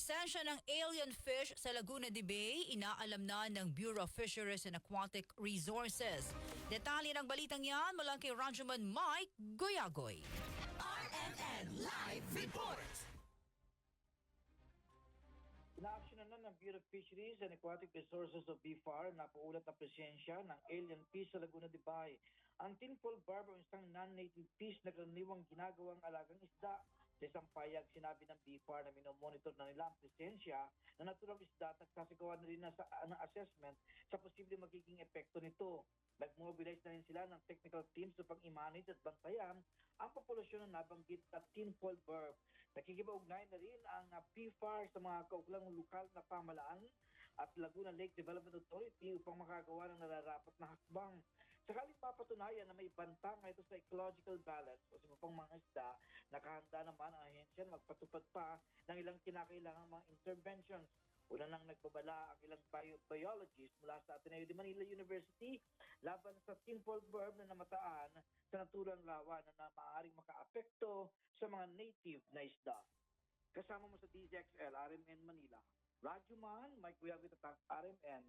Presensya ng alien fish sa Laguna de Bay, inaalam na ng Bureau of Fisheries and Aquatic Resources. Detalye ng balitang yan mula kay Ranjuman Mike Goyagoy. RMN Live Report! Inaaksyonan na ng Bureau of Fisheries and Aquatic Resources of BFAR na paulat na presensya ng alien fish sa Laguna de Bay. Ang tinfoil barb o isang non-native fish na karaniwang ginagawang alagang isda. Sa isang payag, sinabi ng BFAR na minomonitor na nila ang presensya ng naturang isda at nagsasagawa na rin na sa, ng assessment sa posibleng magiging epekto nito. Nag-mobilize na rin sila ng technical teams upang i-manage at bantayan ang populasyon ng nabanggit na tinfoil barb. Nakikipag-ugnayan na rin ang PFAR sa mga kauglang lokal na pamalaan at Laguna Lake Development Authority upang makagawa ng nararapat na hakbang. Sakaling mapatunayan na may banta ito sa ecological balance o sa pang mga isda, nakahanda naman ang ahensya na magpatupad pa ng ilang kinakailangang mga interventions Una nang nagbabala ang ilang bio- biologists mula sa Ateneo de Manila University laban sa tinfoil verb na namataan sa naturang lawa na, na maaaring makaapekto sa mga native na isda. Kasama mo sa DZXL, RMN Manila. Radyo Man, Mike Kuyago Tatak, RMN.